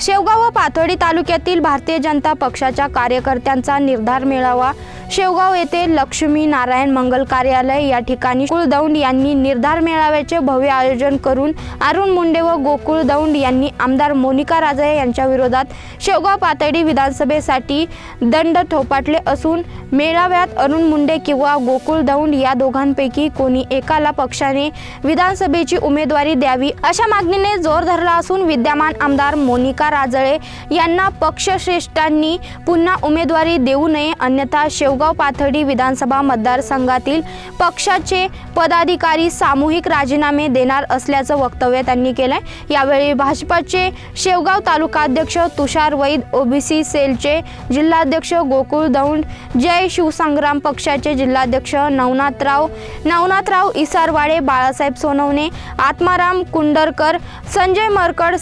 शेवगाव व पाथर्डी तालुक्यातील भारतीय जनता पक्षाच्या कार्यकर्त्यांचा निर्धार मेळावा शेवगाव येथे लक्ष्मी नारायण मंगल कार्यालय या ठिकाणी कुळदौंड दौंड यांनी निर्धार मेळाव्याचे भव्य आयोजन करून अरुण मुंडे व गोकुळ दौंड यांनी आमदार मोनिका राजे यांच्या विरोधात शेवगाव पातळी विधानसभेसाठी दंड थोपाटले असून मेळाव्यात अरुण मुंडे किंवा गोकुळ दौंड या दोघांपैकी कोणी एकाला पक्षाने विधानसभेची उमेदवारी द्यावी अशा मागणीने जोर धरला असून विद्यमान आमदार मोनिका राजळे यांना पक्षश्रेष्ठांनी पुन्हा उमेदवारी देऊ नये अन्यथा शेव शेवगाव पाथर्डी विधानसभा मतदारसंघातील पक्षाचे पदाधिकारी सामूहिक राजीनामे देणार असल्याचं वक्तव्य त्यांनी केलंय. यावेळी भाजपाचे शेवगाव तालुकाध्यक्ष तुषार वैद ओबीसी सेलचे जिल्हाध्यक्ष गोकुळ दौंड जय शिवसंग्राम पक्षाचे जिल्हाध्यक्ष नवनाथराव नवनाथराव इसारवाडे बाळासाहेब सोनवणे आत्माराम कुंडरकर संजय मरकड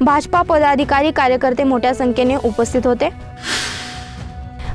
भाजपा पदाधिकारी कार्यकर्ते मोठ्या संख्येने उपस्थित होते.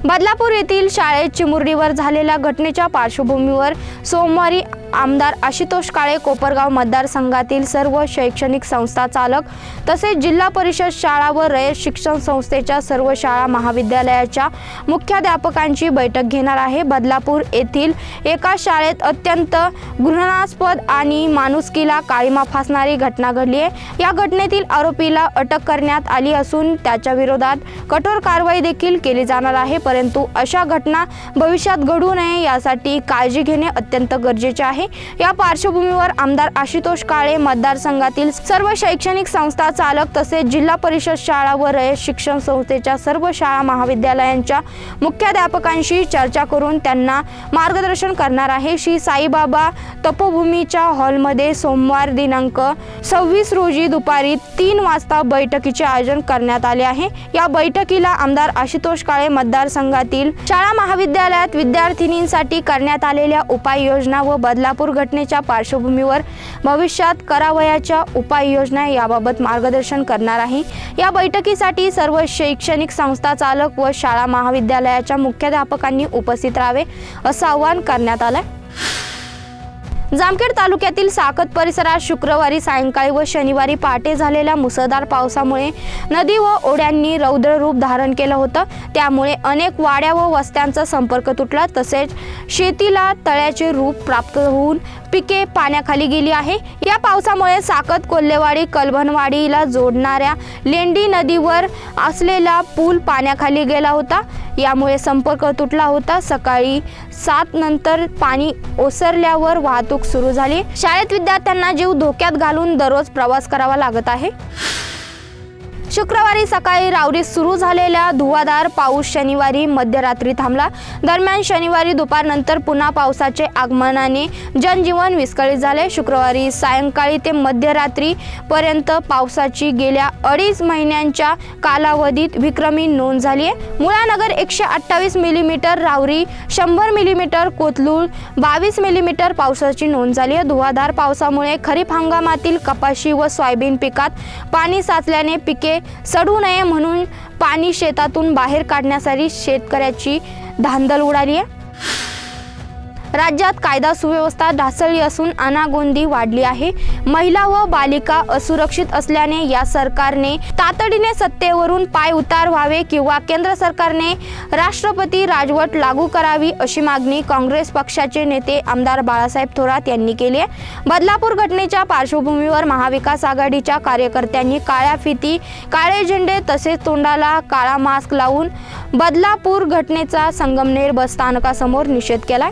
बदलापूर येथील शाळेत चिमुरडीवर झालेल्या घटनेच्या पार्श्वभूमीवर सोमवारी आमदार आशुतोष काळे कोपरगाव मतदारसंघातील सर्व शैक्षणिक संस्था चालक तसेच जिल्हा परिषद शाळा व रयत शिक्षण संस्थेच्या सर्व शाळा महाविद्यालयाच्या मुख्याध्यापकांची बैठक घेणार आहे. बदलापूर येथील एका शाळेत अत्यंत घृणास्पद आणि माणुसकीला काळीमा फासणारी घटना घडली आहे. या घटनेतील आरोपीला अटक करण्यात आली असून त्याच्या विरोधात कठोर कारवाई देखील केली जाणार आहे. परंतु अशा घटना भविष्यात घडू नये यासाठी काळजी घेणे अत्यंत गरजेचे आहे. या पार्श्वभूमीवर आमदार आशुतोष काळे मतदारसंघातील सर्व शैक्षणिक संस्था चालक तसेच जिल्हा परिषद शाळा व रयत शिक्षण संस्थेच्या सर्व शाळा महाविद्यालयांच्या मुख्याध्यापकांशी चर्चा करून त्यांना मार्गदर्शन करणार आहे. श्री साईबाबा तपोभूमीच्या हॉलमध्ये सोमवार दिनांक सव्वीस रोजी दुपारी तीन वाजता बैठकीचे आयोजन करण्यात आले आहे. या बैठकीला आमदार आशुतोष काळे मतदारसंघातील शाळा महाविद्यालयात विद्यार्थिनींसाठी करण्यात आलेल्या उपाययोजना व सोलापूर घटनेच्या पार्श्वभूमीवर भविष्यात करावयाच्या उपाययोजना याबाबत मार्गदर्शन करणार आहे. या बैठकीसाठी सर्व शैक्षणिक संस्था चालक व शाळा महाविद्यालयाच्या मुख्याध्यापकांनी उपस्थित राहावे असं आवाहन करण्यात आलं जामखेड तालुक्यातील साकत परिसरात शुक्रवारी सायंकाळी व शनिवारी पहाटे झालेल्या मुसळधार पावसामुळे नदी व ओढ्यांनी रौद्र रूप धारण केलं होतं. त्यामुळे अनेक वाड्या व वस्त्यांचा संपर्क तुटला. तसेच शेतीला तळ्याचे रूप प्राप्त होऊन पिके पाण्याखाली गेली आहे. या पावसामुळे साकत कोल्हेवाडी कलभनवाडीला जोडणाऱ्या लेंडी नदीवर असलेला पूल पाण्याखाली गेला होता. यामुळे संपर्क तुटला होता. सकाळी सात नंतर पाणी ओसरल्यावर वाहतूक सुरू झाली. शाळेत विद्यार्थ्यांना जीव धोक्यात घालून दररोज प्रवास करावा लागत आहे. शुक्रवारी सकाळी रावरीत सुरू झालेल्या धुवाधार पाऊस शनिवारी मध्यरात्री थांबला. दरम्यान शनिवारी दुपारनंतर पुन्हा पावसाचे आगमनाने जनजीवन विस्कळीत झाले. शुक्रवारी सायंकाळी ते मध्यरात्रीपर्यंत पावसाची गेल्या अडीच महिन्यांच्या कालावधीत विक्रमी नोंद झाली आहे. मुळानगर एकशे अठ्ठावीस मिलीमीटर रावरी शंभर मिलीमीटर कोथलूळ बावीस मिलीमीटर पावसाची नोंद झाली आहे. धुवाधार पावसामुळे खरीप हंगामातील कपाशी व सोयाबीन पिकात पाणी साचल्याने पिके सडू नये म्हणून पाणी शेतातून बाहेर काढण्यासाठी शेतकऱ्याची धांदल उडाली आहे. राज्यात कायदा सुव्यवस्था ढासळली असून अनागोंदी वाढली आहे. महिला व बालिका असुरक्षित असल्याने या सरकारने तातडीने सत्तेवरून पाय उतार व्हावे किंवा केंद्र सरकारने राष्ट्रपती राजवट लागू करावी अशी मागणी काँग्रेस पक्षाचे नेते आमदार बाळासाहेब थोरात यांनी केली आहे. बदलापूर घटनेच्या पार्श्वभूमीवर महाविकास आघाडीच्या कार्यकर्त्यांनी काळ्या फिती काळे झेंडे तसेच तोंडाला काळा मास्क लावून बदलापूर घटनेचा संगमनेर बस स्थानकासमोर निषेध केलाय.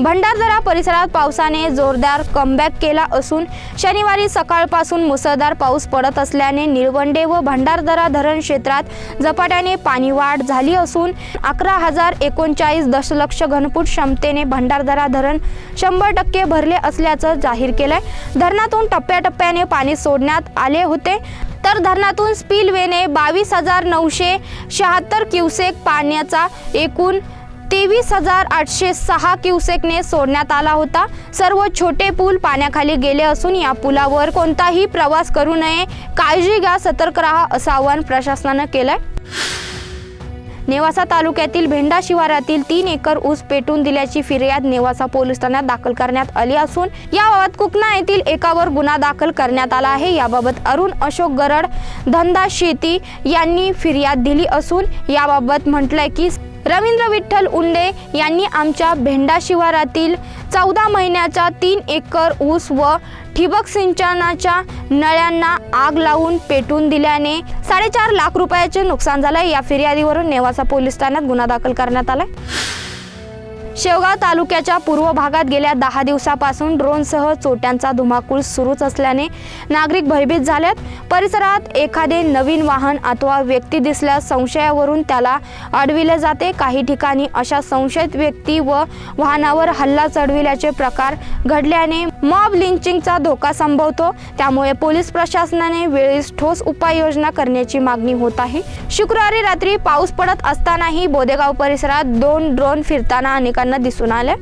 भंडारदरा परिसरात पावसाने जोरदार कमबॅक केला असून शनिवारी सकाळपासून मुसळधार पाऊस पडत असल्याने निळवंडे व भंडारदरा धरण क्षेत्रात झपाट्याने पाणी वाढ झाली असून अकरा हजार एकोणचाळीस दशलक्ष घनफूट क्षमतेने भंडारदरा धरण शंभर टक्के भरले असल्याचं जाहीर केलंय. धरणातून टप्प्याटप्प्याने पाणी सोडण्यात आले होते. तर धरणातून स्पिलवेने बावीस हजार नऊशे शहात्तर क्युसेक पाण्याचा एकूण तेवीस हजार आठशे सहा क्युसेकने सोडण्यात आला होता. सर्व छोटे पूल पाण्याखाली गेले असून या पुलावर कोणताही प्रवास करू नये. काळजी घ्या सतर्क राहा असं आवाहन प्रशासनानं केलंय. नेवासा तालुक्यातील भेंडा शिवारातील तीन एकर ऊस पेटून दिल्याची फिर्याद नेवासा पोलीस ठाण्यात दाखल करण्यात आली असून याबाबत कुकना येथील एकावर गुन्हा दाखल करण्यात आला आहे. याबाबत अरुण अशोक गरड धंदा शेती यांनी फिर्याद दिली असून याबाबत म्हटलंय की रवींद्र विठ्ठल उंडे यांनी आमच्या भेंडा शिवारातील चौदा महिन्याचा तीन एकर ऊस व ठिबक सिंचनाच्या नळ्यांना आग लावून पेटून दिल्याने साडेचार लाख रुपयाचे नुकसान झालं. या फिर्यादीवरून नेवासा पोलीस ठाण्यात गुन्हा दाखल करण्यात आलाय. शेवगाव तालुक्याच्या पूर्व भागात गेल्या दहा दिवसापासून ड्रोनसह चोट्यांचा धुमाकूळ सुरूच असल्याने नागरिक भयभीत झाल्यात परिसरात एखादे नवीन वाहन अथवा व्यक्ती दिसल्यास संशयावरून त्याला अडविले जाते. काही ठिकाणी अशा संशयित व्यक्ती व वाहनावर हल्ला चढविल्याचे प्रकार घडल्याने मॉब लिंचिंगचा धोका संभवतो. त्यामुळे पोलीस प्रशासनाने वेळीच ठोस उपाययोजना करण्याची मागणी होत आहे. शुक्रवारी रात्री पाऊस पडत असतानाही बोदेगाव परिसरात दोन ड्रोन फिरताना अनेकांना दिसून आले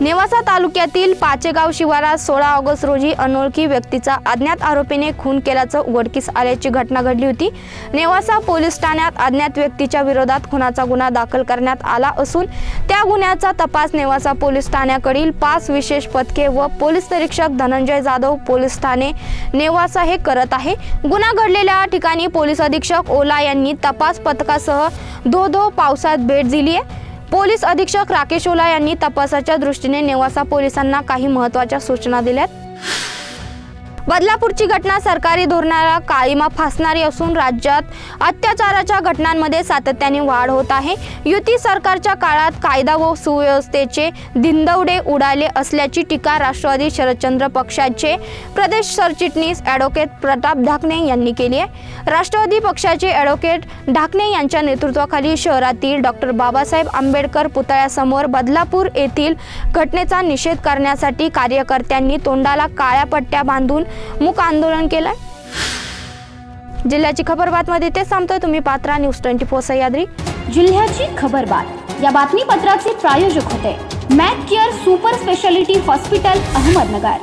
नेवासा तालुक्यातील पाचेगाव शिवारात सोळा ऑगस्ट रोजी अनोळखी व्यक्तीचा अज्ञात आरोपीने खून केल्याचं उघडकीस आल्याची घटना घडली होती. नेवासा पोलीस ठाण्यात अज्ञात व्यक्तीच्या विरोधात खुनाचा गुन्हा दाखल करण्यात आला असून त्या गुन्ह्याचा तपास नेवासा पोलीस ठाण्याकडील पाच विशेष पथके व पोलीस निरीक्षक धनंजय जाधव पोलीस ठाणे नेवासा हे करत आहे. गुन्हा घडलेल्या ठिकाणी पोलीस अधीक्षक ओला यांनी तपास पथकासह धो धो पावसात भेट दिली आहे पोलीस अधीक्षक राकेश ओला यांनी तपासाच्या दृष्टीने नेवासा पोलिसांना काही महत्त्वाच्या सूचना दिल्यात. बदलापूरची घटना सरकारी धोरणाला काळीमा फासणारी असून राज्यात अत्याचाराच्या घटनांमध्ये सातत्याने वाढ होत आहे. युती सरकारच्या काळात कायदा व सुव्यवस्थेचे धिंदवडे उडाले असल्याची टीका राष्ट्रवादी शरदचंद्र पक्षाचे प्रदेश सरचिटणीस ॲडव्होकेट प्रताप ढाकणे यांनी केली आहे. राष्ट्रवादी पक्षाचे ॲडव्होकेट ढाकणे यांच्या नेतृत्वाखाली शहरातील डॉक्टर बाबासाहेब आंबेडकर पुतळ्यासमोर बदलापूर येथील घटनेचा निषेध करण्यासाठी कार्यकर्त्यांनी तोंडाला काळ्या पट्ट्या बांधून मूक आंदोलन केलंय. जिल्ह्याची खबर बातमध्ये ते सांगतोय तुम्ही. पात्रा न्यूज ट्वेंटी फोर सह्याद्री. जिल्ह्याची खबरबात या बातमीपत्राचे प्रायोजक होते Mac care super speciality hospital Ahmednagar.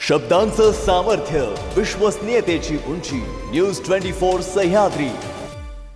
शब्दांचं सामर्थ्य विश्वसनीयतेची उंची. News twenty four Sahyadri.